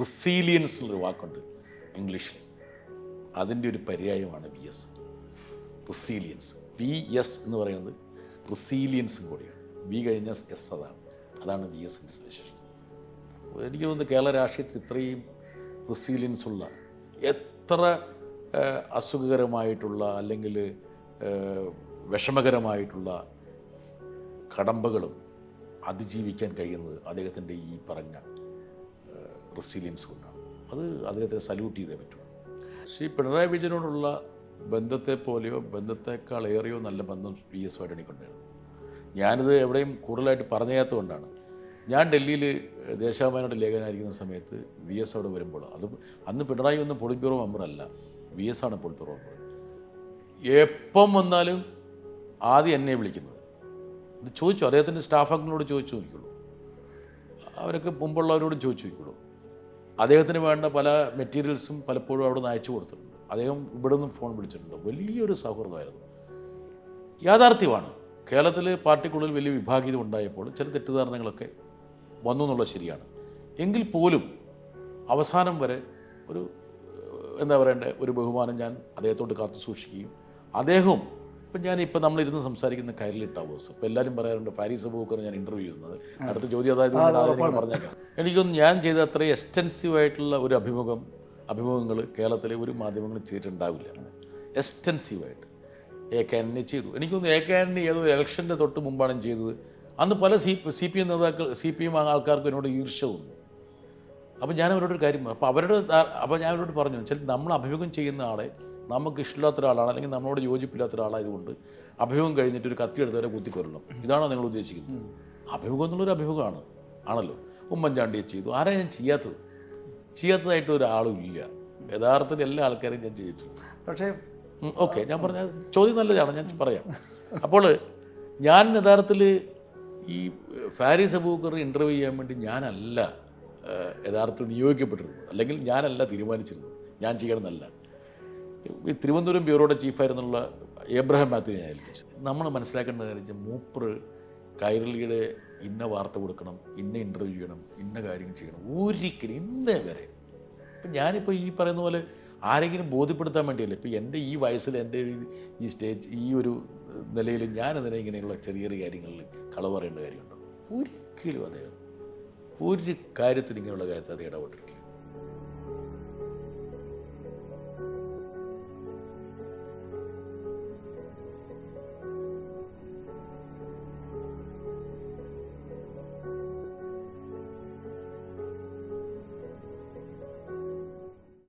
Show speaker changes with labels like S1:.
S1: റിസീലിയൻസ് എന്നൊരു വാക്കുണ്ട് ഇംഗ്ലീഷിൽ. അതിന്റെ ഒരു പര്യായമാണ് V S. Resilience V S എന്ന് പറയുന്നത് റിസീലിയൻസും കൂടിയാണ്. വി കഴിഞ്ഞ എസ് അതാണ്. അതാണ് വി എസിന്റെ സവിശേഷം എനിക്ക് തോന്നുന്നു കേരള രാഷ്ട്രീയത്തിൽ ഇത്രയും റിസീലിയൻസ് ഉള്ള എത്ര അസുഖകരമായിട്ടുള്ള അല്ലെങ്കിൽ വിഷമകരമായിട്ടുള്ള കടമ്പകളും അതിജീവിക്കാൻ കഴിയുന്നത് അദ്ദേഹത്തിന്റെ ഈ പറഞ്ഞ റെസിലിയൻസ് കൊണ്ടാണ്. അത് അദ്ദേഹത്തെ സല്യൂട്ട് ചെയ്തേ പറ്റുള്ളൂ ശ്രീ പിണറായി വിജയനോടുള്ള ബന്ധത്തെ പോലെയോ ബന്ധത്തെക്കാൾ ഏറെയോ നല്ല ബന്ധം പി എസ് ആയിട്ട് ഞാനിത് എവിടെയും കൂടുതലായിട്ട് പറഞ്ഞാത്ത കൊണ്ടാണ്. ഞാൻ ഡൽഹിയിൽ ദേശാഭിമാനോട് ലേഖനായിരിക്കുന്ന സമയത്ത് വി എസ് അവിടെ വരുമ്പോൾ അത് അന്ന് പിണറായി ഒന്നും പൊളിറ്റ് ബ്യൂറോ മെമ്പറല്ല വി എസ് ആണ് പൊളിറ്റ് മെമ്പർ എപ്പം വന്നാലും ആദ്യം എന്നെ വിളിക്കുന്നത്. ഇത് ചോദിച്ചു അദ്ദേഹത്തിന്റെ സ്റ്റാഫ് അംഗങ്ങളോട് ചോദിച്ചു നോക്കിയുള്ളൂ അവരൊക്കെ മുമ്പുള്ളവരോടും ചോദിച്ചു നോക്കിയുള്ളൂ അദ്ദേഹത്തിന് വേണ്ട പല മെറ്റീരിയൽസും പലപ്പോഴും അവിടെ നിന്ന് അയച്ചു കൊടുത്തിട്ടുണ്ട്. അദ്ദേഹം ഇവിടെ നിന്നും ഫോൺ വിളിച്ചിട്ടുണ്ട്. വലിയൊരു സൗഹൃദമായിരുന്നു. യാഥാർത്ഥ്യമാണ്. കേരളത്തിൽ പാർട്ടിക്കുള്ളിൽ വലിയ വിഭാഗീയത ഉണ്ടായപ്പോൾ ചില തെറ്റിദ്ധാരണകളൊക്കെ വന്നു എന്നുള്ളത് ശരിയാണ്. എങ്കിൽ പോലും അവസാനം വരെ ഒരു എന്താ പറയണ്ടേ ഒരു ബഹുമാനം ഞാൻ അദ്ദേഹത്തോട് കാത്തു സൂക്ഷിക്കുകയും അദ്ദേഹവും ഇപ്പം ഞാൻ ഇപ്പം നമ്മളിരുന്ന് സംസാരിക്കുന്ന കൈരളി ടവേഴ്സ് ഇപ്പം എല്ലാവരും പറയാറുണ്ട് പാരീസ് ബൂക്കർ ഞാൻ ഇന്റർവ്യൂ ചെയ്യുന്നത്. അടുത്ത ചോദ്യം അതായത് പറഞ്ഞേക്കാം. എനിക്കൊന്ന് ഞാൻ ചെയ്ത അത്രയും എക്സ്റ്റൻസീവ് ആയിട്ടുള്ള ഒരു അഭിമുഖം അഭിമുഖങ്ങൾ കേരളത്തിലെ ഒരു മാധ്യമങ്ങളും ചെയ്തിട്ടുണ്ടാവില്ല. എക്സ്റ്റൻസീവായിട്ട് എ കെ ആന്റണി ചെയ്തു. എനിക്കൊന്ന് എ കെ ആന്റണി ഏതോ ഇലക്ഷന്റെ തൊട്ട് മുമ്പാണ് ചെയ്തത്. അന്ന് പല സി സി പി എം നേതാക്കൾ സി പി എം ആൾക്കാർക്ക് എന്നോട് ഈർഷ്യ തോന്നുന്നു അപ്പോൾ ഞാൻ അവരോടൊരു കാര്യം പറഞ്ഞു. അപ്പോൾ അവരുടെ അപ്പോൾ ഞാൻ അവരോട് പറഞ്ഞു ചില നമ്മൾ അഭിമുഖം ചെയ്യുന്ന ആളെ നമുക്ക് ഇഷ്ടമില്ലാത്ത ഒരാളാണ് അല്ലെങ്കിൽ നമ്മളോട് യോജിപ്പില്ലാത്ത ഒരാളായതുകൊണ്ട് അഭിമുഖം കഴിഞ്ഞിട്ട് ഒരു കത്തി എടുത്തവരെ കുത്തിക്കൊല്ലണം. ഇതാണോ നിങ്ങൾ ഉദ്ദേശിക്കുന്നത്? അഭിമുഖം എന്നുള്ളൊരു അഭിമുഖമാണ്. ആണല്ലോ. ഉമ്മൻചാണ്ടിയെ ചെയ്തു. ആരാ ഞാൻ ചെയ്യാത്തത്? ചെയ്യാത്തതായിട്ട് ഒരാളും ഇല്ല. യഥാർത്ഥത്തിൽ എല്ലാ ആൾക്കാരെയും ഞാൻ ചെയ്തിട്ടുണ്ട്.
S2: പക്ഷേ
S1: ഓക്കെ. ഞാൻ പറഞ്ഞ ചോദ്യം നല്ലതാണ്. ഞാൻ പറയാം. അപ്പോൾ ഞാൻ യഥാർത്ഥത്തിൽ ഈ ഫാരിസ് അബൂക്കർ ഇന്റർവ്യൂ ചെയ്യാൻ വേണ്ടി ഞാനല്ല യഥാർത്ഥത്തിൽ നിയോഗിക്കപ്പെട്ടിരുന്നത്. അല്ലെങ്കിൽ ഞാനല്ല തീരുമാനിച്ചിരുന്നത്. ഞാൻ ചെയ്യണമെന്നല്ല. തിരുവനന്തപുരം ബ്യൂറോയുടെ ചീഫായിരുന്നുള്ള ഏബ്രഹാം മാത്യു ഞാൻ ഏൽപ്പിച്ചു. നമ്മൾ മനസ്സിലാക്കേണ്ട കാര്യം മൂപ്പർ കൈരളിയുടെ ഇന്ന വാർത്ത കൊടുക്കണം ഇന്ന ഇന്റർവ്യൂ ചെയ്യണം ഇന്ന കാര്യം ചെയ്യണം. ഒരിക്കലും ഇന്നേ വരെ. ഇപ്പം ഞാനിപ്പോൾ ഈ പറയുന്ന പോലെ ആരെങ്കിലും ബോധ്യപ്പെടുത്താൻ വേണ്ടിയല്ല? ഇപ്പോൾ എന്റെ ഈ വയസ്സിൽ എന്റെ ഈ- ഈ സ്റ്റേജ് ഈ ഒരു നിലയിൽ ഞാൻ അതിനെ ഇങ്ങനെയുള്ള ചെറിയ ചെറിയ കാര്യങ്ങളിൽ കളവ് പറയേണ്ട കാര്യമുണ്ടോ? ഒരിക്കലും അദ്ദേഹം ഒരു കാര്യത്തിൽ ഇങ്ങനെയുള്ള കാര്യത്തിൽ അത് ഇടപെട്ടിട്ടില്ല.